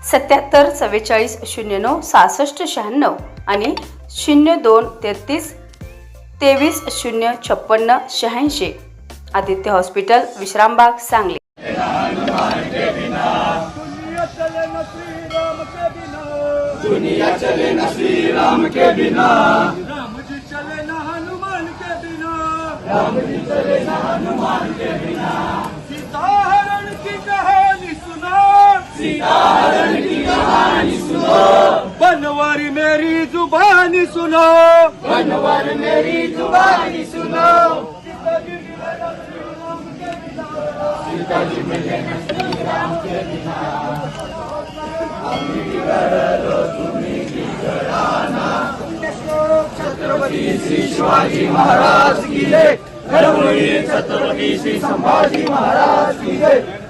सत्याहत्तर चव्वेचाळीस शून्य नऊ सहासष्ट शहाण्णव आणि शून्य दोन तेहतीस तेवीस शून्य छप्पन्न शहाऐंशी. आदित्य हॉस्पिटल विश्रामबाग सांगली. दुनिया चले न श्री राम के बिना। दुनिया चले न श्री राम के बिना राम जी चले न हनुमान के बिना। राम जी चले न हनुमान के बिना सीता हरण की कहानी सुनो सीता मेरी जुबानी सुनो. बनवारी मेरी जुबानी सुनो. शिवाजी महाराज की जय धर्मवीर छत्रपती श्री संभाजी महाराज की जय.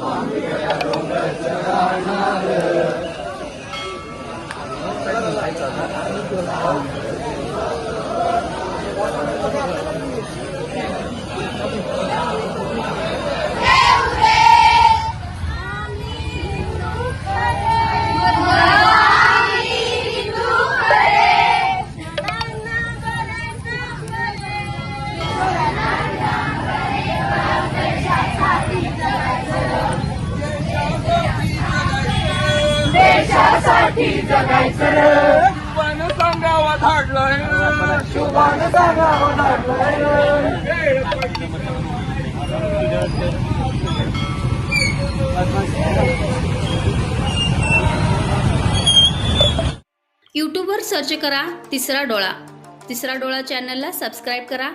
Tanrı'ya yardım et, selamlar. शुभान सांगावा धाडलाय शुभान सांगावा धाडलाय यूट्यूबवर सर्च करा तिसरा डोळा. तिसरा डोळा चॅनलला सबस्क्राईब करा.